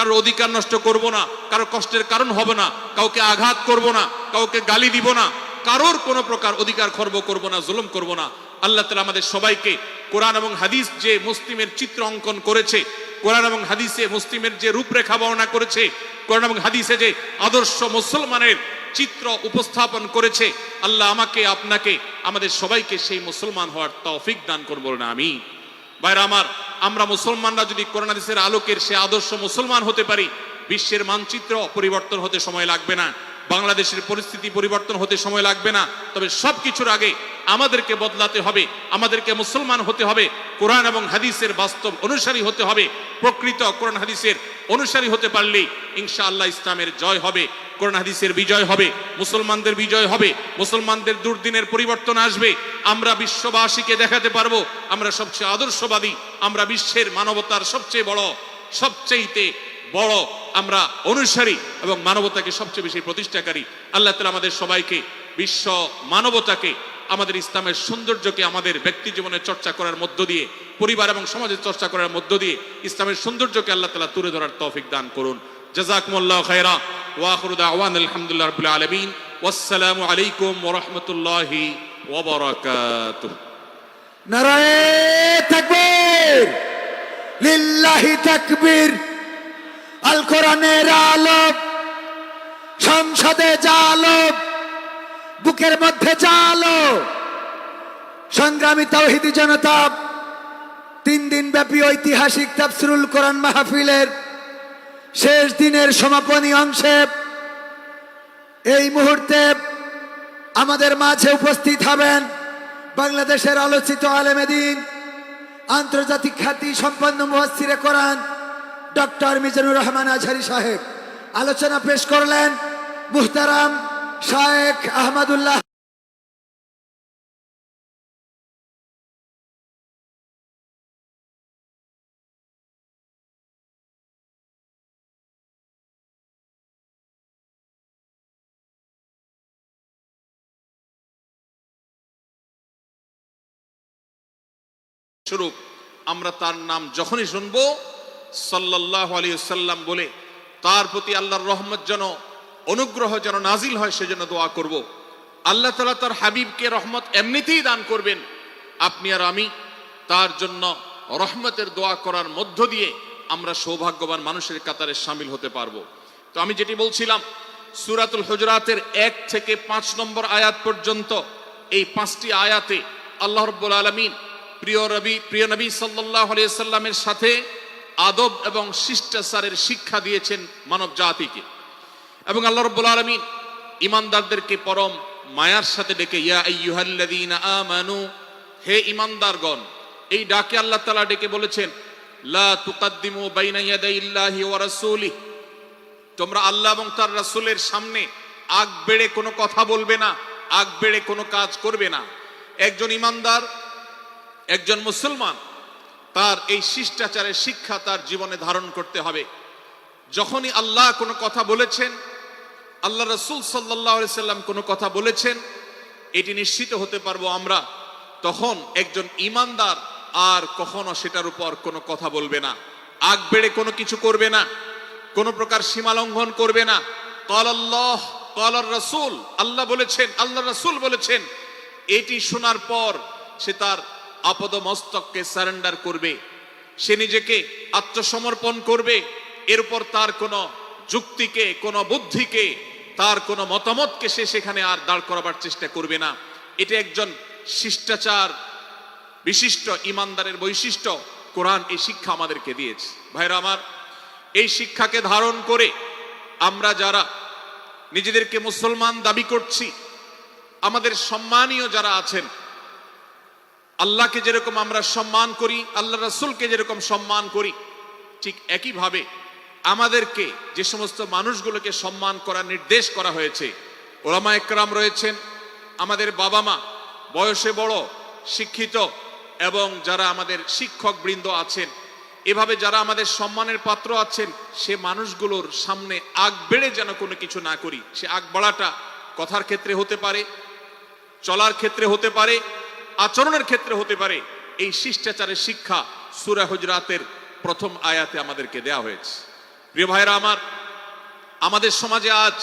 কারোর অধিকার নষ্ট করব না, কারোর কষ্টের কারণ হবে না, কাউকে আঘাত করব না, কাউকে গালি দিব না, কারোর কোনো প্রকার অধিকার খর্ব করব না, জুলুম করব না। আল্লাহ তালা আমাদের সবাইকে কোরআন এবং হাদিস যে মুসলিমের চিত্র অঙ্কন করেছে, কোরআন এবং হাদিসে মুসলিমের যে রূপরেখা বর্ণনা করেছে, কোরআন এবং হাদিসে যে আদর্শ মুসলমানের চিত্র উপস্থাপন করেছে, আল্লাহ আমাকে, আপনাকে, আমাদের সবাইকে সেই মুসলমান হওয়ার তৌফিক দান করব না আমি বাইরে আমার, আমরা মুসলমানরা যদি কোরআন হাদিসের আলোকের সে আদর্শ মুসলমান হতে পারি, বিশ্বের মানচিত্র পরিবর্তন হতে সময় লাগবে না। বাংলাদেশের পরিস্থিতি পরিবর্তন হতে সময় লাগবে না। তবে সব কিছুর আগে আমাদেরকে বদলাতে হবে, আমাদেরকে মুসলমান হতে হবে, কোরআন এবং হাদিসের বাস্তব অনুসারী হতে হবে, প্রকৃত কোরআন হাদিসের অনুসারী হতে পারলেই ইনশাআল্লাহ ইসলামের জয় হবে, কোরআন হাদিসের বিজয় হবে, মুসলমানদের বিজয় হবে, মুসলমানদের দুর্দিনের পরিবর্তন আসবে। আমরা বিশ্ববাসীকে দেখাতে পারব, আমরা সবচেয়ে আদর্শবাদী, আমরা বিশ্বের মানবতার সবচেয়ে বড়, সবচেয়েতে বড় আমরা অনুসারী এবং মানবতাকে সবচেয়ে বেশি প্রতিষ্ঠাকারী। আল্লাহ তালা আমাদের সবাইকে, বিশ্ব মানবতাকে, আমাদের ইসলামের সৌন্দর্যকে, আমাদের ব্যক্তি জীবনে চর্চা করার মধ্য দিয়ে, পরিবার এবং সমাজের চর্চা করার মধ্য দিয়ে, ইসলামের সৌন্দর্যকে আল্লাহ তালা তুলে ধরার তৌফিক দান করুন। জাজাকুমুল্লাহ খায়রা ওয়াখরু দাওয়ান আলহামদুলিল্লাহ রাব্বিল আলামিন। ওয়াসসালামু আলাইকুম ওয়া রাহমাতুল্লাহি ওয়া বারাকাতুহু। নারায়ে তাকবীর, লিল্লাহি তাকবীর। আল কোরআনের আলো সংসদে জালো বুকের মধ্যে জালো সংগ্রামী তাওহিদি জনতা, তিন দিন ব্যাপী ঐতিহাসিক তাফসিরুল কোরআন মাহফিলের শেষ দিনের সমাপনী অংশে এই মুহূর্তে আমাদের মাঝে উপস্থিত হবেন বাংলাদেশের আলোচিত আলেমেদিন আন্তর্জাতিক খ্যাতি সম্পন্ন মুহাসিরে কোরআন ডক্টর মিজানুর রহমান আজহারি সাহেব, আলোচনা পেশ করলেন মুহতারাম শায়েখ আহমদুল্লাহ। আমরা তার নাম যখনই শুনব সাল্লাহ আলী সাল্লাম বলে, তার প্রতি আল্লাহর রহমত যেন, অনুগ্রহ যেন নাজিল হয়, সেজন্য দোয়া করব। আল্লাহ তালা তার হাবিবকে রহমত এমনিতেই দান করবেন। আপনি আর আমি তার জন্য রহমতের দোয়া করার মধ্য দিয়ে আমরা সৌভাগ্যবান মানুষের কাতারে সামিল হতে পারব। তো আমি যেটি বলছিলাম, সুরাতুল হজরাতের এক থেকে পাঁচ নম্বর আয়াত পর্যন্ত এই পাঁচটি আয়াতে আল্লাহ রব্বুল আলমিন প্রিয় রবি, প্রিয় নবী সাল্লাহ আলিয়া সাল্লামের সাথে আদব এবং শিষ্টাচারের শিক্ষা দিয়েছেন মানব জাতিকে। এবং আল্লাহ রব্বুল আলমিন ইমানদারদেরকে পরম মায়ার সাথে ডেকে, ইয়া আইয়ুহাল্লাযীনা আমানু হে ইমানদারগণ, এই ডাকে আল্লাহ তালা ডেকে বলেছেন, লা ওয়া তোমরা আল্লাহ এবং তার রাসূলের সামনে আগ বেড়ে কোনো কথা বলবে না, আগ বেড়ে কোনো কাজ করবে না। একজন ইমানদার, একজন মুসলমান তার এই শিষ্টাচারের শিক্ষা তার জীবনে ধারণ করতে হবে। যখনই আল্লাহ কোনো কথা বলেছেন, আল্লাহ রসুল সাল্লাহ সাল্লাম কোনো কথা বলেছেন, এটি নিশ্চিত হতে পারব আমরা, তখন একজন ইমানদার আর কখনো সেটার উপর কোনো কথা বলবে না। আগ বেড়ে কোনো কিছু করবে না, কোনো প্রকার সীমা লঙ্ঘন করবে না। কল আল্লাহ কল রসুল, আল্লাহ বলেছেন, আল্লাহ রসুল বলেছেন, এটি শোনার পর সে তার আপদ মস্তককে সারেন্ডার করবে। সে নিজেকে আত্মসমর্পণ করবে। এরপর তার কোনো যুক্তিকে, কোনো বুদ্ধিকে, তার কোনো মতামতকে সে সেখানে আর দাঁড় করাবার চেষ্টা করবে না। এটা একজন শিষ্টাচার বিশিষ্ট ইমানদারের বৈশিষ্ট্য। কোরআন এই শিক্ষা আমাদেরকে দিয়েছে। ভাইরা আমার, এই শিক্ষাকে ধারণ করে আমরা যারা নিজেদেরকে মুসলমান দাবি করছি, আমাদের সম্মানীয় যারা আছেন আল্লাহকে যেরকম আমরা সম্মান করি, আল্লাহ রাসূলকে যেরকম সম্মান করি, ঠিক একইভাবে আমাদেরকে যে সমস্ত মানুষগুলোকে সম্মান করার নির্দেশ করা হয়েছে, ওলামা একরাম রয়েছেন, আমাদের বাবা মা বয়সে বড়, শিক্ষিত এবং যারা আমাদের শিক্ষক বৃন্দ আছেন, এভাবে যারা আমাদের সম্মানের পাত্র আছেন, সে মানুষগুলোর সামনে আগ বেড়ে যেন কোনো কিছু না করি। সে আগ বাড়াটা কথার ক্ষেত্রে হতে পারে, চলার ক্ষেত্রে হতে পারে আচরণের ক্ষেত্রে হতে পারে। এই শিষ্টাচারের শিক্ষা সুরা হুজরাতের প্রথম আয়াতে আমাদেরকে দেয়া হয়েছে। প্রিয় ভাইরা আমার, আমাদের সমাজে আজ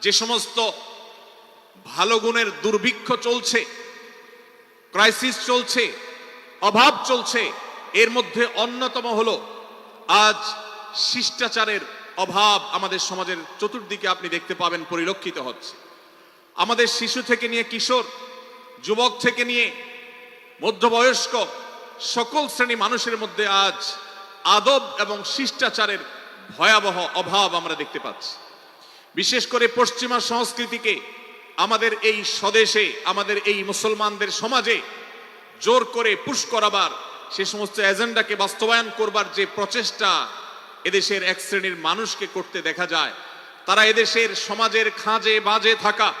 যে সমস্ত ভালো গুণের দুর্ভিক্ষ চলছে ক্রাইসিস চলছে, অভাব চলছে, এর মধ্যে অন্যতম হলো আজ শিষ্টাচারের অভাব আমাদের সমাজের চতুর্দিকে আপনি দেখতে পাবেন, পরিলক্ষিত হচ্ছে। আমাদের শিশু থেকে নিয়ে কিশোর যুবক থেকে নিয়ে মধ্যবয়স্ক সকল শ্রেণি মানুষের মধ্যে আজ আদব এবং শিষ্টাচারের ভয়াবহ অভাব আমরা দেখতে পাচ্ছি। বিশেষ করে পশ্চিমা সংস্কৃতিকে আমাদের এই স্বদেশে, আমাদের এই মুসলমানদের সমাজে জোর করে পুশ করাবার, সে সমস্ত এজেন্ডাকে বাস্তবায়ন করবার যে প্রচেষ্টা এদেশের এক শ্রেণির মানুষকে করতে দেখা যায়, তারা এদেশের সমাজের খাঁজে বাজে থাকা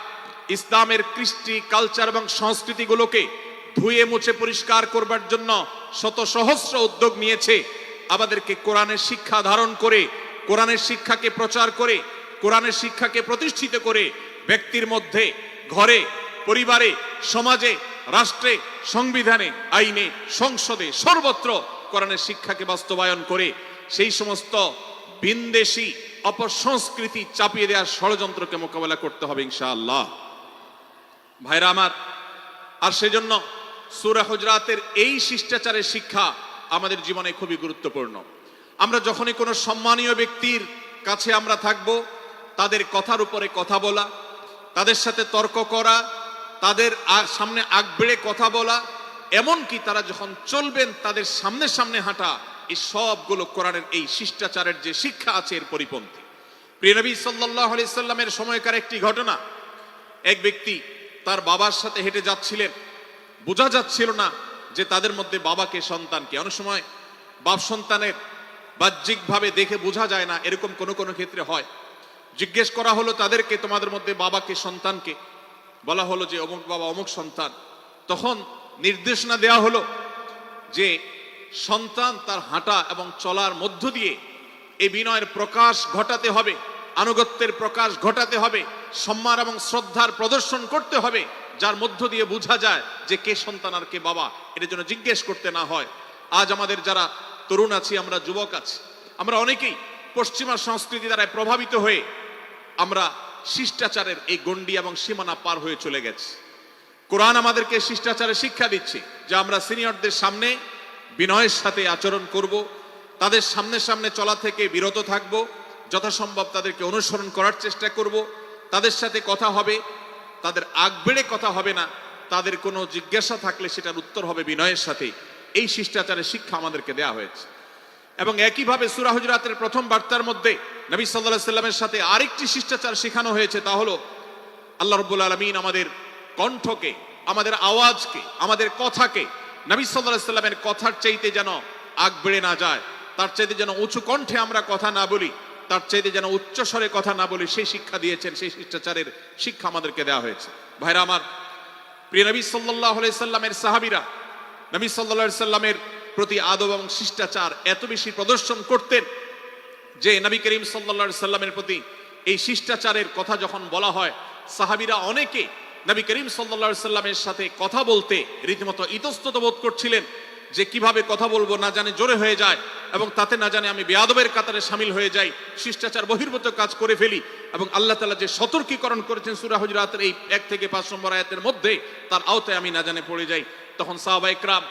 ইসলামের কৃষ্টি কালচার এবং সংস্কৃতিগুলোকে ধুয়ে মুছে পরিষ্কার করবার জন্য শত সহস্র উদ্যোগ নিয়েছে। আমাদেরকে কোরআনের শিক্ষা ধারণ করে, কোরআনের শিক্ষাকে প্রচার করে, কোরআনের শিক্ষাকে প্রতিষ্ঠিত করে ব্যক্তির মধ্যে, ঘরে, পরিবারে, সমাজে, রাষ্ট্রে, সংবিধানে, আইনে, সংসদে সর্বত্র কোরআনের শিক্ষাকে বাস্তবায়ন করে সেই সমস্ত বিন্দেশি, অপসংস্কৃতি চাপিয়ে দেওয়ার ষড়যন্ত্রকে মোকাবেলা করতে হবে ইনশাআল্লাহ। ভাইরা আমার, আর সেজন্য সুরা হজরাতের এই শিষ্টাচারের শিক্ষা আমাদের জীবনে খুবই গুরুত্বপূর্ণ। আমরা যখনই কোনো সম্মানীয় ব্যক্তির কাছে আমরা থাকব, তাদের কথার উপরে কথা বলা, তাদের সাথে তর্ক করা, তাদের সামনে আগ বেড়ে কথা বলা, এমনকি তারা যখন চলবেন, তাদের সামনে সামনে হাঁটা, এই সবগুলো কোরআনের এই শিষ্টাচারের যে শিক্ষা আছে এর পরিপন্থী। প্রিয় নবী সাল্লাহ আলি সাল্লামের সময়কার একটি ঘটনা, এক ব্যক্তি তার বাবার সাথে হেঁটে যাচ্ছিলেন। বোঝা যাচ্ছিল না যে তাদের মধ্যে বাবাকে সন্তানকে অনেক সময় বাপ সন্তানের বাহ্যিকভাবে দেখে বোঝা যায় না, এরকম কোনো কোনো ক্ষেত্রে হয়। জিজ্ঞেস করা হলো, তাদেরকে, তোমাদের মধ্যে বাবাকে সন্তানকে বলা হলো যে, অমুক বাবা, অমুক সন্তান। তখন নির্দেশনা দেয়া হলো যে, সন্তান তার হাঁটা এবং চলার মধ্য দিয়ে এই বিনয়ের প্রকাশ ঘটাতে হবে। আনুগত্যের প্রকাশ ঘটাতে হবে, সম্মান এবং শ্রদ্ধার প্রদর্শন করতে হবে, যার মধ্য দিয়ে বোঝা যায় যে কে সন্তান আর কে বাবা। এটার জন্য জিজ্ঞেস করতে না হয়। আজ আমাদের যারা তরুণ আছি, আমরা যুবক আছি, আমরা অনেকেই পশ্চিমা সংস্কৃতি দ্বারা প্রভাবিত হয়ে আমরা শিষ্টাচারের এই গণ্ডি এবং সীমানা পার হয়ে চলে গেছি। কোরআন আমাদেরকে শিষ্টাচারের শিক্ষা দিচ্ছে যে আমরা সিনিয়রদের সামনে বিনয়ের সাথে আচরণ করব, তাদের সামনে সামনে চলা থেকে বিরত থাকব যথাসম্ভব তাদেরকে অনুসরণ করার চেষ্টা করব। তাদের সাথে কথা হবে, তাদের আগ বেড়ে কথা হবে না, তাদের কোনো জিজ্ঞাসা থাকলে সেটার উত্তর হবে বিনয়ের সাথে। এই শিষ্টাচারের শিক্ষা আমাদেরকে দেয়া হয়েছে। এবং একইভাবে সুরা হুজরাতের প্রথম বার্তার মধ্যে নবী সাল্লাহ সাল্লামের সাথে আরেকটি শিষ্টাচার শেখানো হয়েছে, তা হলো, আল্লাহ রব্বুল আলমিন আমাদের কণ্ঠকে, আমাদের আওয়াজকে, আমাদের কথাকে, নবী সাল্লাহ সাল্লামের কথার চাইতে যেন আগ বেড়ে না যায়, তার চাইতে যেন উঁচু কণ্ঠে আমরা কথা না বলি তার চাইতে যেন উচ্চ স্বরে কথা না বলি সেই শিক্ষা দিয়েছেন, সেই শিষ্টাচারের শিক্ষা আমাদেরকে দেওয়া হয়েছে। ভাইরা আমার, প্রিয় নবী সাল্লাহ সাল্লামের সাহাবিরা, নবী সাল্লাহ সাল্লামের প্রতি আদব এবং শিষ্টাচার এত বেশি প্রদর্শন করতেন যে নবী করিম সাল্লা সাল্লামের প্রতি এই শিষ্টাচারের কথা যখন বলা হয়, সাহাবিরা অনেকে নবী করিম সাল্লা সাল্লামের সাথে কথা বলতে রীতিমতো ইতস্তত বোধ করছিলেন। যে কীভাবে কথা বলব না জানে জোরে হয়ে যায় এবং তাতে না জানে আমি বেয়াদবের কাতারে সামিল হয়ে যাই, শিষ্টাচার বহির্ভূত কাজ করে ফেলি এবং আল্লাহ তালা যে সতর্কীকরণ করেছেন সুরা হুজরাতের এই এক থেকে পাঁচ নম্বর আয়াতের মধ্যে, তার আওতায় আমি না জানে পড়ে যাই। তখন সাহাবাইকরাম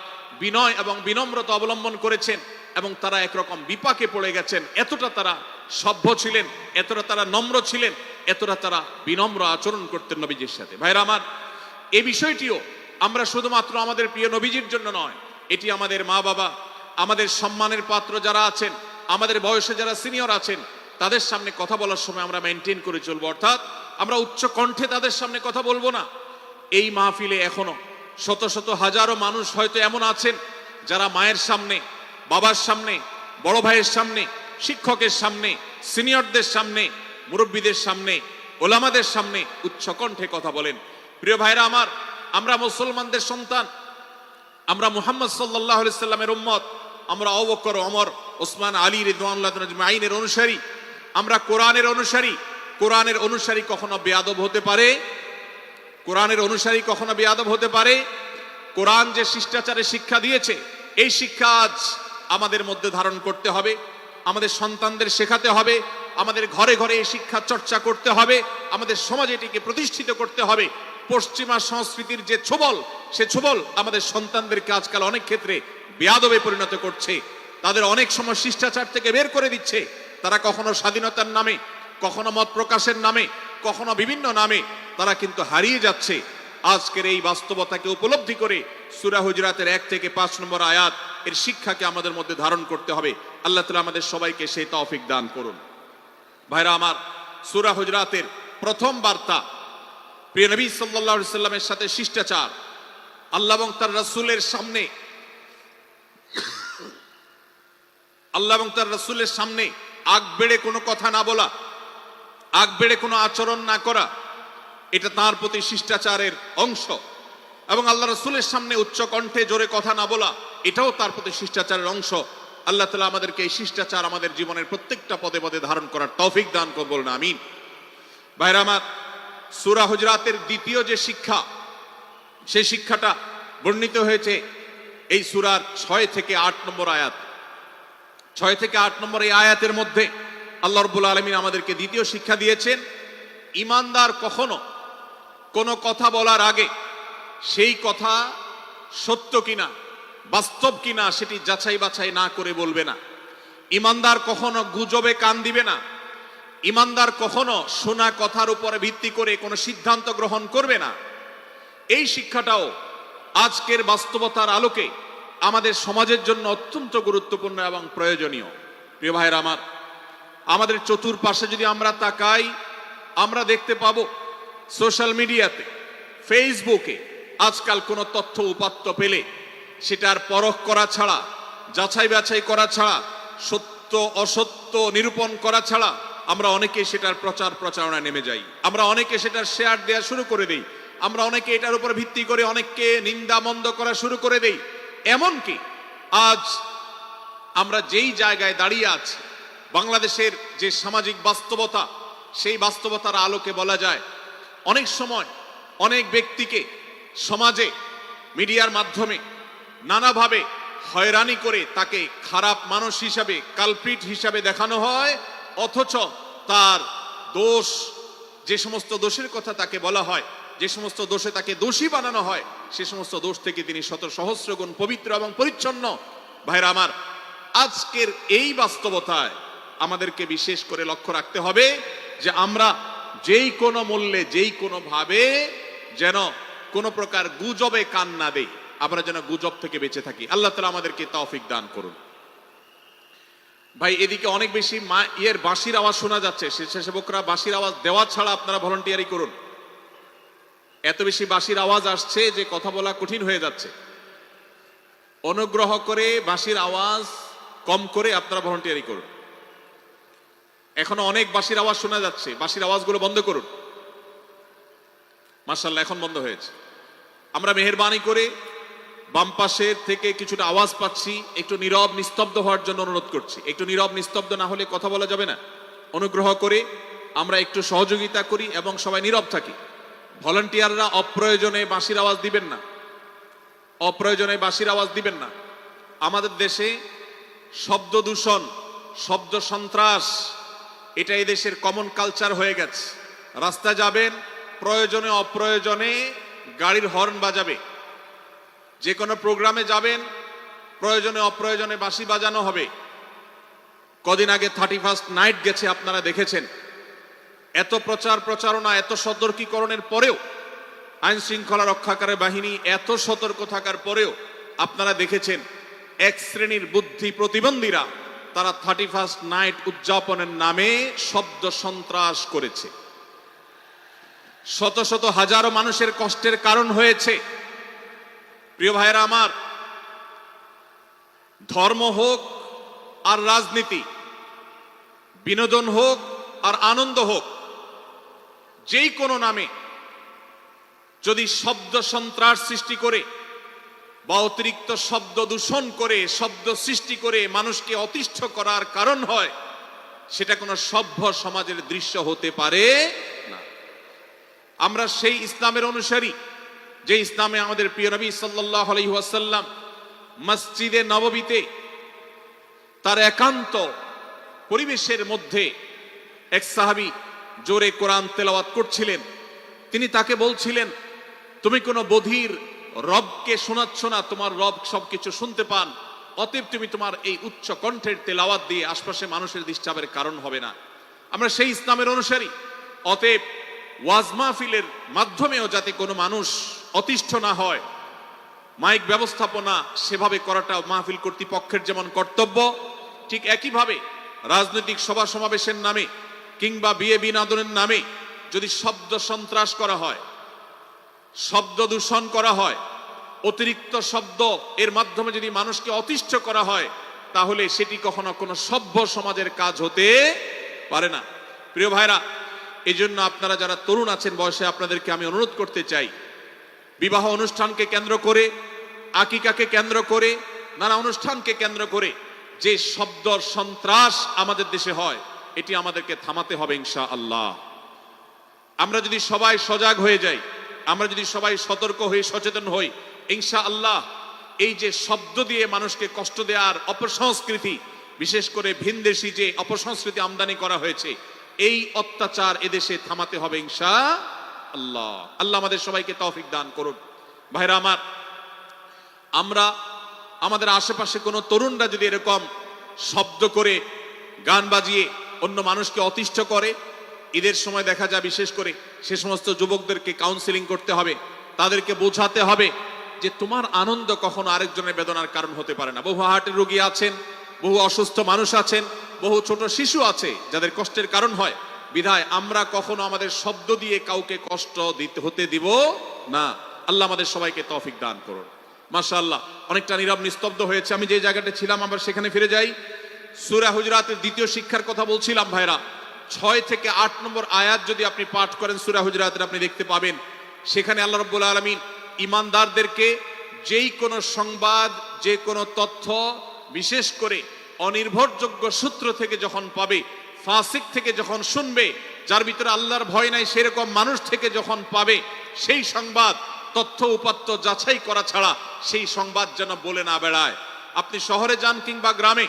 বিনয় এবং বিনম্রতা অবলম্বন করেছেন এবং তারা একরকম বিপাকে পড়ে গেছেন। এতটা তারা সভ্য ছিলেন, এতটা তারা নম্র ছিলেন, এতটা তারা বিনম্র আচরণ করতেন নবীজির সাথে। ভাইরা আমার এই বিষয়টিও আমরা শুধুমাত্র আমাদের প্রিয় নবীজির জন্য নয় এটি আমাদের মা বাবা, আমাদের সম্মানের পাত্র যারা আছেন, আমাদের বয়সে যারা সিনিয়র আছেন, তাদের সামনে কথা বলার সময় আমরা মেনটেন করে চলবো। অর্থাৎ আমরা উচ্চ কণ্ঠে তাদের সামনে কথা বলব না। এই মাহফিলে এখনও শত শত হাজারো মানুষ হয়তো এমন আছেন, যারা মায়ের সামনে, বাবার সামনে, বড় ভাইয়ের সামনে, শিক্ষকের সামনে, সিনিয়রদের সামনে, মুরব্বীদের সামনে, ওলামাদের সামনে উচ্চ কণ্ঠে কথা বলেন। প্রিয় ভাইরা আমার, আমরা মুসলমানদের সন্তান আমরা মুহাম্মদ সাল্লাহ সাল্লামের উম্মত, আমরা অবকর অমর ওসমান, আলী আইনের অনুসারী, আমরা কোরআনের অনুসারী। কোরআনের অনুসারী কখনো বেয়াদব হতে পারে? কোরআনের অনুসারী কখনো বেয়াদব হতে পারে? কোরআন যে শিষ্টাচারে শিক্ষা দিয়েছে, এই শিক্ষা আজ আমাদের মধ্যে ধারণ করতে হবে, আমাদের সন্তানদের শেখাতে হবে, আমাদের ঘরে ঘরে এই শিক্ষা চর্চা করতে হবে, আমাদের সমাজ এটিকে প্রতিষ্ঠিত করতে হবে। পশ্চিমা সংস্কৃতির যে ছোবল, সে ছোবল আমাদের সন্তানদেরকে আজকাল অনেক ক্ষেত্রে বেয়াদবে পরিণত করছে। তাদের অনেক সময় শিষ্টাচার থেকে বের করে দিচ্ছে। তারা কখনো স্বাধীনতার নামে, কখনো মত প্রকাশের নামে, কখনো বিভিন্ন নামে তারা কিন্তু হারিয়ে যাচ্ছে। আজকের এই বাস্তবতাকে উপলব্ধি করে সুরা হুজরাতের এক থেকে পাঁচ নম্বর আয়াত এর শিক্ষাকে আমাদের মধ্যে ধারণ করতে হবে। আল্লাহ তালা আমাদের সবাইকে সেই তৌফিক দান করুন। ভাইরা আমার সুরা হুজরাতের প্রথম বার্তা প্রিয় নবী আলাইহি সাল্লামের সাথে শিষ্টাচার, আল্লাহ এবং তার রাসূলের সামনে, আল্লাহ এবং তার রাসূলের সামনে আগ বেড়ে কোনো কথা না বলা, আগ বেড়ে কোনো আচরণ না করা, এটা তার প্রতি শিষ্টাচারের অংশ। এবং আল্লাহ রসুলের সামনে উচ্চ কণ্ঠে জোরে কথা না বলা, এটাও তার প্রতি শিষ্টাচারের অংশ। আল্লাহ তালা আমাদেরকে এই শিষ্টাচার আমাদের জীবনের প্রত্যেকটা পদে পদে ধারণ করার তৌফিক দান করব না আমিন। ভাইরা আমার সুরা হুজরাতের দ্বিতীয় যে শিক্ষা, সেই শিক্ষাটা বর্ণিত হয়েছে এই সুরার ছয় থেকে আট নম্বর আয়াত। ছয় থেকে আট নম্বর এই আয়াতের মধ্যে আল্লাহ রব্বুল আলমিন আমাদেরকে দ্বিতীয় শিক্ষা দিয়েছেন, ইমানদার কখনো কোনো কথা বলার আগে সেই কথা সত্য কিনা, বাস্তব কিনা সেটি যাচাই বাছাই না করে বলবে না। ইমানদার কখনো গুজবে কান দিবে না ইমানদার কখনো শোনা কথার উপরে ভিত্তি করে কোনো সিদ্ধান্ত গ্রহণ করবে না। এই শিক্ষাটাও আজকের বাস্তবতার আলোকে আমাদের সমাজের জন্য অত্যন্ত গুরুত্বপূর্ণ এবং প্রয়োজনীয়। প্রিয় ভাইয়ের আমার, আমাদের চতুর্পাশে যদি আমরা তাকাই, আমরা দেখতে পাবো সোশ্যাল মিডিয়াতে, ফেসবুকে আজকাল কোনো তথ্য উপাত্ত পেলে সেটার পরখ করা ছাড়া যাচাই বাছাই করা ছাড়া সত্য অসত্য নিরূপণ করা ছাড়া আমরা অনেকে সেটার প্রচার প্রচারণায় নেমে যাই। আমরা অনেকে সেটার শেয়ার দেওয়া শুরু করে দেই। আমরা অনেকে এটার উপর ভিত্তি করে অনেককে নিন্দা মন্দ করা শুরু করে দেই। এমনকি আজ আমরা যেই জায়গায় দাঁড়িয়ে আছি, বাংলাদেশের যে সামাজিক বাস্তবতা, সেই বাস্তবতার আলোকে বলা যায়, অনেক সময় অনেক ব্যক্তিকে সমাজে, মিডিয়ার মাধ্যমে নানাভাবে হয়রানি করে তাকে খারাপ মানুষ হিসাবে কালপ্রিট হিসাবে দেখানো হয় অথচ তার দোষ, যে সমস্ত দোষের কথা তাকে বলা হয়, যে সমস্ত দোষে তাকে দোষী বানানো হয়, সে সমস্ত দোষ থেকে তিনি শত সহস্র গুণ পবিত্র এবং পরিচ্ছন্ন। ভাইরা আমার, আজকের এই বাস্তবতায় আমাদেরকে বিশেষ করে লক্ষ্য রাখতে হবে যে আমরা যেই কোনো মূল্যে, যেই কোনো ভাবে যেন কোনো প্রকার গুজবে কান না দেই। আমরা যেন গুজব থেকে বেঁচে থাকি। আল্লাহ তালা আমাদেরকে তৌফিক দান করুন। ভাই, এদিকে অনেক বেশি মা, ইয়ের বাঁশির আওয়াজ শোনা যাচ্ছে। স্বেচ্ছাসেবকরা বাঁশির আওয়াজ দেওয়া ছাড়া আপনারা ভলেন্টিয়ারি করুন। এত বেশি বাঁশির আওয়াজ আসছে যে কথা বলা কঠিন হয়ে যাচ্ছে। অনুগ্রহ করে বাঁশির আওয়াজ কম করে আপনারা ভলেন্টিয়ারি করুন। এখনও অনেক বাঁশির আওয়াজ শোনা যাচ্ছে। বাঁশির আওয়াজগুলো বন্ধ করুন। মার্শাল্লাহ এখন বন্ধ হয়েছে। আমরা মেহরবানি করে বাম পাশের থেকে কিছুটা আওয়াজ পাচ্ছি, একটু নীরব, নিস্তব্ধ হওয়ার জন্য অনুরোধ করছি। একটু নীরব, নিস্তব্ধ না হলে কথা বলা যাবে না। অনুগ্রহ করে আমরা একটু সহযোগিতা করি এবং সবাই নীরব থাকি। ভলান্টিয়াররা অপ্রয়োজনে বাঁশির আওয়াজ দিবেন না। অপ্রয়োজনে বাঁশির আওয়াজ দিবেন না। আমাদের দেশে শব্দ দূষণ, শব্দ সন্ত্রাস, এটা এই দেশের কমন কালচার হয়ে গেছে। রাস্তা যাবেন, প্রয়োজনে অপ্রয়োজনে গাড়ির হর্ন বাজাবে। যে কোনো প্রোগ্রামে যাবেন, প্রয়োজনে অপ্রয়োজনে বাঁশি বাজানো হবে। কদিন আগে থার্টি ফার্স্ট নাইট গেছে, আপনারা দেখেছেন। এত প্রচার প্রচারণা, এত সতর্কীকরণের পরেও, আইন শৃঙ্খলা রক্ষাকারী বাহিনী এত সতর্ক থাকার পরেও, আপনারা দেখেছেন, এক শ্রেণির বুদ্ধি প্রতিবন্ধীরা, তারা থার্টি ফার্স্ট নাইট উদযাপনের নামে শব্দ সন্ত্রাস করেছে। শত শত হাজারো মানুষের কষ্টের কারণ হয়েছে। প্রিয় ভাইরা আমার, ধর্ম হোক আর রাজনীতি, বিনোদন হোক আর আনন্দ হোক, যেই কোনো নামে যদি শব্দ সন্ত্রাস সৃষ্টি করে বা অতিরিক্ত শব্দ দূষণ করে, শব্দ সৃষ্টি করে মানুষকে অতিষ্ঠ করার কারণ হয়, সেটা কোনো সভ্য সমাজের দৃশ্য হতে পারে না। আমরা সেই ইসলামের অনুসারী যে ইসলামে আমাদের প্রিয় নবী সাল্লাহ আলহিহাসাল্লাম মসজিদে নববীতে তার একান্ত পরিবেশের মধ্যে এক সাহাবি জোরে কোরআন তেলাওয়াত করছিলেন। তিনি তাকে বলছিলেন, তুমি কোনো বধির রবকে শোনাচ্ছ না, তোমার রব সবকিছু শুনতে পান, অতএব তুমি তোমার এই উচ্চ কণ্ঠের তেলাওয়াত দিয়ে আশপাশে মানুষের ডিস্টার্বের কারণ হবে না। আমরা সেই ইসলামের অনুসারী, অতএব ওয়াজ মাহফিলের মাধ্যমেও যাতে কোনো মানুষ অতিষ্ঠ না হয়, মাইক ব্যবস্থাপনা সেভাবে করাটা মাহফিল কর্তৃপক্ষের যেমন কর্তব্য, ঠিক একইভাবে রাজনৈতিক সভা সমাবেশের নামে কিংবা বিয়ে বিনোদনের নামে যদি শব্দ সন্ত্রাস করা হয়, শব্দ দূষণ করা হয়, অতিরিক্ত শব্দ এর মাধ্যমে যদি মানুষকে অতিষ্ঠ করা হয়, তাহলে সেটি কখনো কোনো সভ্য সমাজের কাজ হতে পারে না। প্রিয় ভাইরা এই জন্য আপনারা যারা তরুণ আছেন বয়সে আপনাদেরকে আমি অনুরোধ করতে চাই। বিবাহ অনুষ্ঠানকে কেন্দ্র করে, আকিকাকে কেন্দ্র করে, নানা অনুষ্ঠানকে কেন্দ্র করে যে শব্দ সন্ত্রাস আমাদের দেশে হয়, এটি আমাদেরকে থামাতে হবে ইনশা আল্লাহ আমরা যদি সবাই সজাগ হয়ে যাই, আমরা যদি সবাই সতর্ক হয়ে সচেতন হই ইনশা আল্লাহ এই যে শব্দ দিয়ে মানুষকে কষ্ট দেওয়ার অপসংস্কৃতি, বিশেষ করে ভিনদেশি যে অপসংস্কৃতি আমদানি করা হয়েছে এই অত্যাচার এদেশে থামাতে হবে ইনশা আল্লাহ। আল্লাহ আমাদের সবাইকে তৌফিক দান করুন। ভাইরা আমার, আমরা আমাদের আশেপাশে কোনো তরুণরা যদি এরকম শব্দ করে, গান বাজিয়ে অন্য মানুষকে অতিষ্ঠ করে, ঈদের সময় দেখা যায় বিশেষ করে সে সমস্ত যুবকদেরকে কাউন্সিলিং করতে হবে, তাদেরকে বোঝাতে হবে যে তোমার আনন্দ কখনো আরেকজনের বেদনার কারণ হতে পারে না। বহু হার্টের রোগী আছেন, বহু অসুস্থ মানুষ আছেন বহু ছোট শিশু আছে যাদের কষ্টের কারণ হয়। বিধায় আমরা কখনো আমাদের শব্দ দিয়ে কাউকে কষ্ট দিতে, হতে দিব না। আল্লাহ আমাদের সবাইকে তৌফিক দান করুন। মাশাআল্লাহ, অনেকটা নীরব নিস্তব্ধ হয়েছে। আমি যে জায়গাটা ছিলাম আবার সেখানে ফিরে যাই। সূরা হুজরাতের দ্বিতীয় শিক্ষার কথা বলছিলাম ভাইরা। ছয় থেকে আট নম্বর আয়াত যদি আপনি পাঠ করেন সূরা হুজরাতের, আপনি দেখতে পাবেন। সেখানে আল্লাহ রাব্বুল আলামিন ইমানদারদেরকে যেই কোনো সংবাদ, যে কোনো তথ্য, বিশেষ করে অনির্ভরযোগ্য সূত্র থেকে যখন পাবে, ফাসিক থেকে যখন শুনবে, যার ভিতরে আল্লাহর ভয় নাই, সেরকম মানুষ থেকে যখন পাবে, সেই সংবাদ, তথ্য উপাত্ত যাচাই করা ছাড়া সেই সংবাদ যেন বলে না বেড়ায়। আপনি শহরে যান কিংবা গ্রামে,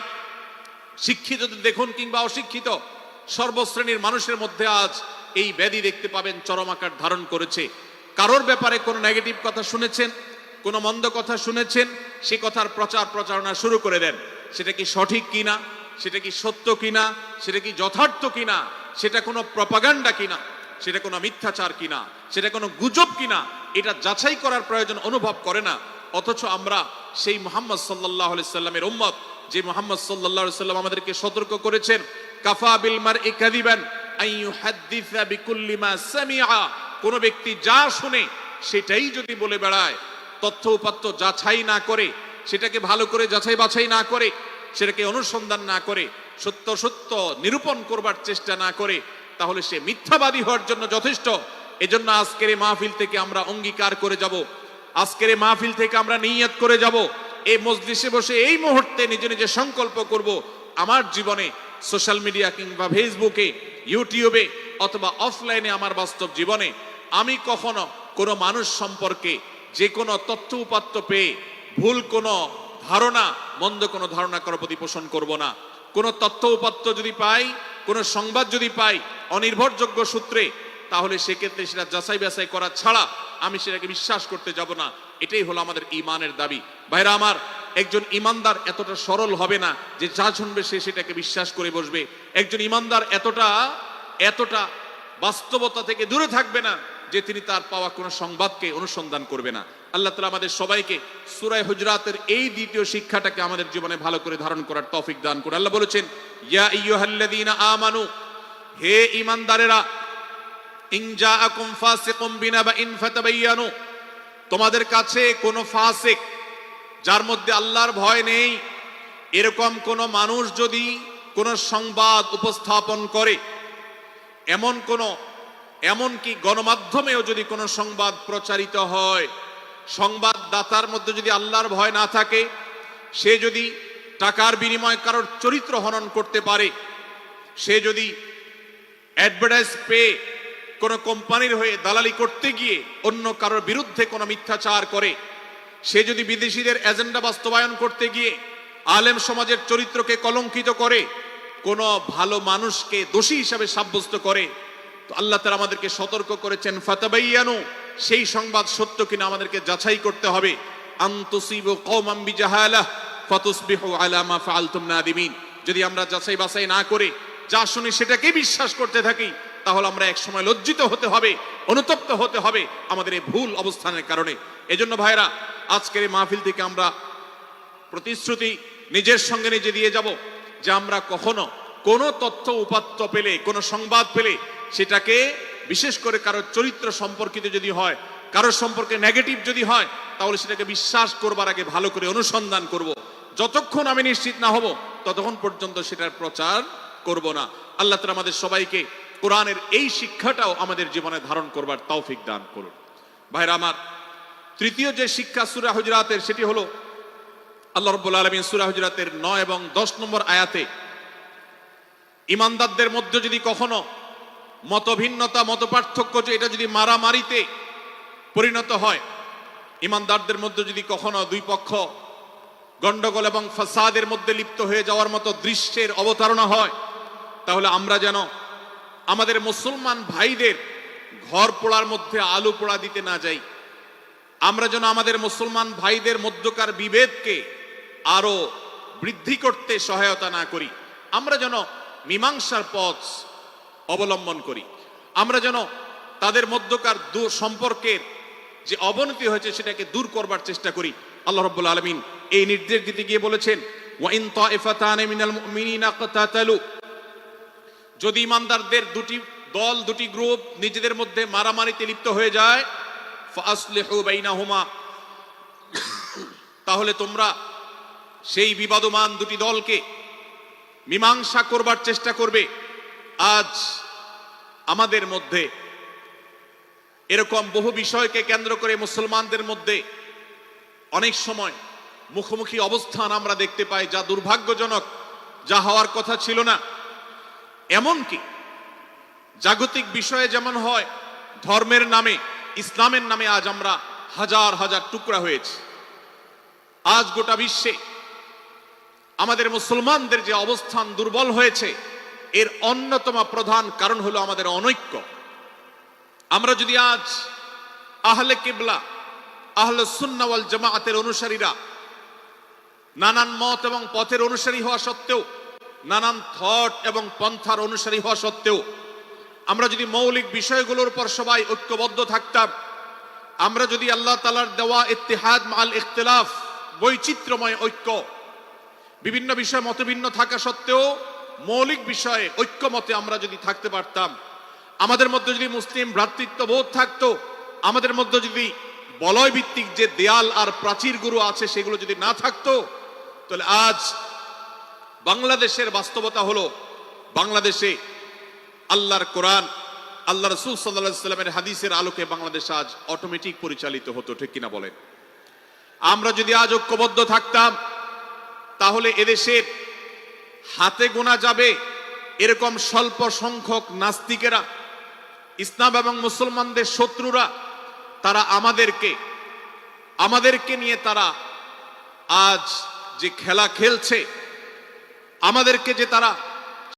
শিক্ষিত দেখুন কিংবা অশিক্ষিত, সর্বশ্রেণীর মানুষের মধ্যে আজ এই ব্যাধি দেখতে পাবেন, চরম আকার ধারণ করেছে। কারোর ব্যাপারে কোনো নেগেটিভ কথা শুনেছেন, কোনো মন্দ কথা শুনেছেন, সে কথার প্রচার প্রচারণা শুরু করে দেন। সেটা কি সঠিক কিনা? সেটা কি সত্য কিনা? সেটা কি যথার্থ কিনা? সেটা কোনো প্রপাগান্ডা কিনা? সেটা কোনো মিথ্যাচার কিনা? সেটা কোনো গুজব কিনা? এটা যাচাই করার প্রয়োজন অনুভব করে না। অথচ আমরা সেই মোহাম্মদ সাল্লাহ সাল্লামের উম্মত, যে মোহাম্মদ সাল্লাহ সাল্লাম আমাদেরকে সতর্ক করেছেন, কাফা বিল মার ইকাদিবান আইয়ু হাদ্দিসা বিকুল্লি মা সামিআ। কোন ব্যক্তি যা শুনে সেটাই যদি বলে বেড়ায়, তথ্য উপাত্ত যাচাই না করে সেটাকে ভালো করে যাচাই বাছাই না করে, সেটাকে অনুসন্ধান না করে, সত্য সত্য নিরূপণ করবার চেষ্টা না করে, তাহলে সে মিথ্যাবাদী হওয়ার জন্য যথেষ্ট। এজন্য আজকের এই মাহফিল থেকে আমরা অঙ্গীকার করে যাব। আজকের এই মাহফিল থেকে আমরা নিয়ত করে যাব। এই মজলিসে বসে এই মুহূর্তে নিজে নিজে সংকল্প করব, আমার জীবনে সোশ্যাল মিডিয়া কিংবা ফেসবুকে, ইউটিউবে অথবা অফলাইনে আমার বাস্তব জীবনে আমি কখনো কোনো মানুষ সম্পর্কে যে কোনো তথ্য উপাত্ত পেয়ে ভুল কোনো ধারণা, মন্দ কোনো ধারণা করার প্রতি পোষণ করব না। কোনো তথ্য উপাত্ত যদি পাই, কোনো সংবাদ যদি পাই, অনির্ভরযোগ্য সূত্রে, তাহলে সেক্ষেত্রে সেটা যাচাই বাছাই করা ছাড়া আমি সেটাকে বিশ্বাস করতে যাব না। এটাই হলো আমাদের ইমানের দাবি। ভাইরা আমার, একজন ইমানদার এতটা সরল হবে না যে যা শুনবে সে সেটাকে বিশ্বাস করে বসবে। একজন ইমানদার এতটা এতটা বাস্তবতা থেকে দূরে থাকবে না যে তিনি তার পাওয়া কোনো সংবাদকে অনুসন্ধান করবে না। আল্লাহ তালা আমাদের সবাইকে সুরাই হুজরাতের এই দ্বিতীয় শিক্ষাটাকে আমাদের জীবনে ভালো করে ধারণ করার তৌফিক দান করে আল্লাহ বলেছেন, ইয়া ইয়ুহাল্লাযীনা আমানু, হে ইমানদারেরা ইন জাআকুম ফাসিকুম বিনাবাইন ফাতাবায়ানু তোমাদের কাছে কোনো ফাসিক যার মধ্যে আল্লাহর ভয় নেই, এরকম কোন মানুষ যদি কোন সংবাদ উপস্থাপন করে, এমন কোন, এমনকি গণমাধ্যমেও যদি কোনো সংবাদ প্রচারিত হয় সংবাদদাতার মধ্যে যদি আল্লাহর ভয় না থাকে, সে যদি টাকার বিনিময়ে কারোর চরিত্র হনন করতে পারে, সে যদি অ্যাডভার্টাইজ পেয়ে কোনো কোম্পানির হয়ে দালালি করতে গিয়ে অন্য কারোর বিরুদ্ধে কোনো মিথ্যাচার করে, সে যদি বিদেশিদের এজেন্ডা বাস্তবায়ন করতে গিয়ে আলেম সমাজের চরিত্রকে কলঙ্কিত করে, কোনো ভালো মানুষকে দোষী হিসাবে সাব্যস্ত করে, তো আল্লাহ তারা আমাদেরকে সতর্ক করেছেন, ফাতাবাইয়ানু। সেই সংবাদ সত্য কিনা আমাদেরকে যাচাই করতে হবে। যদি আমরা যাচাই বাছাই না করে যা শুনি সেটাকে বিশ্বাস করতে থাকি, তাহলে আমরা এক সময় লজ্জিত হতে হবে, অনুতপ্ত হতে হবে আমাদের এই ভুল অবস্থানের কারণে। এজন্য ভাইরা আজকের এই মাহফিল থেকে আমরা প্রতিশ্রুতি নিজের সঙ্গে নিজে দিয়ে যাব যে আমরা কখনো কোনো তথ্য উপাত্ত পেলে, কোনো সংবাদ পেলে সেটাকে বিশেষ করে কারও চরিত্র সম্পর্কিত যদি হয়, কারও সম্পর্কে নেগেটিভ যদি হয়, তাহলে সেটাকে বিশ্বাস করবার আগে ভালো করে অনুসন্ধান করব। যতক্ষণ আমি নিশ্চিত না হব, ততক্ষণ পর্যন্ত সেটার প্রচার করব না। আল্লাহ তালা আমাদের সবাইকে কোরআনের এই শিক্ষাটাও আমাদের জীবনে ধারণ করবার তৌফিক দান করুন। ভাইরা আমার, তৃতীয় যে শিক্ষা সুরা হুজরাতের, সেটি হলো আল্লাহ রব্বুল আলমিন সুরা হুজরাতের নয় এবং দশ নম্বর আয়াতে, ইমানদারদের মধ্যে যদি কখনো মতভিন্নতা মত পার্থক্য যে এটা যদি মারামারিতে পরিণত হয়, ইমানদারদের মধ্যে যদি কখনো দুই পক্ষ গন্ডগোল এবং ফাসাদের মধ্যে লিপ্ত হয়ে যাওয়ার মতো দৃশ্যের অবতারণা হয়, তাহলে আমরা যেন আমাদের মুসলমান ভাইদের ঘর পোড়ার মধ্যে আলু পোড়া দিতে না যাই। আমরা যেন আমাদের মুসলমান ভাইদের মধ্যকার বিভেদকে আরও বৃদ্ধি করতে সহায়তা না করি। আমরা যেন মীমাংসার পথ অবলম্বন করি। আমরা যেন তাদের মধ্যকার দূর সম্পর্কের যে অবনতি হয়েছে সেটাকে দূর করবার চেষ্টা করি। আল্লাহ রাব্বুল আলমিন এই নির্দেশ দিতে গিয়ে বলেছেন ওয়াইন যদি ইমানদারদের দুটি দল, দুটি গ্রুপ নিজেদের মধ্যে মারামারিতে লিপ্ত হয়ে যায় তাহলে তোমরা সেই বিবাদমান দুটি দলকে মীমাংসা করবার চেষ্টা করবে। আজ আমাদের মধ্যে এরকম বহু বিষয়কে কেন্দ্র করে মুসলমানদের মধ্যে অনেক সময় মুখোমুখি অবস্থান আমরা দেখতে পাই, যা দুর্ভাগ্যজনক, যা হওয়ার কথা ছিল না। এমনকি জাগতিক বিষয়ে যেমন হয়, ধর্মের নামে, ইসলামের নামে আজ আমরা হাজার হাজার টুকরা হয়েছি। আজ গোটা বিশ্বে আমাদের মুসলমানদের যে অবস্থান দুর্বল হয়েছে এর অন্যতম প্রধান কারণ হলো আমাদের অনৈক্য। আমরা যদি আজ আহলে কিবলা, আহলে সুন্নাওয়াল জামাআতের অনুসারীরা নানান মত এবং পথের অনুসারী হওয়া সত্ত্বেও, নানান থট এবং পন্থার অনুসারী হওয়া সত্ত্বেও, আমরা যদি মৌলিক বিষয়গুলোর উপর সবাই ঐক্যবদ্ধ থাকতাম, আমরা যদি আল্লাহ তালার দেওয়া ইত্তেহাদ মাল ইখতিলাফ, বৈচিত্র্যময় ঐক্য, বিভিন্ন বিষয় মতভিন্ন থাকা সত্ত্বেও মৌলিক বিষয়ে ঐক্যমতে আমরা যদি থাকতে পারতাম, আমাদের মধ্যে যদি মুসলিম ভ্রাতৃত্ব বোধ থাকতো, আমাদের মধ্যে যদি বলয় ভিত্তিক যে দেয়াল আর প্রাচীর গুরু আছে সেগুলো যদি না থাকতো, তাহলে আজ বাংলাদেশের বাস্তবতা হলো বাংলাদেশে আল্লাহর কোরআন, আল্লাহ রসুল সাল্লাহ সাল্লামের হাদিসের আলোকে বাংলাদেশ আজ অটোমেটিক পরিচালিত হতো, ঠিক কিনা বলেন? আমরা যদি আজ ঐক্যবদ্ধ থাকতাম, তাহলে এদেশের হাতে গোনা যাবে এরকম স্বল্প সংখ্যক নাস্তিকেরা, ইসলাম এবং মুসলমানদের শত্রুরা, তারা আমাদেরকে আমাদেরকে নিয়ে তারা আজ যে খেলা খেলছে, আমাদেরকে যে তারা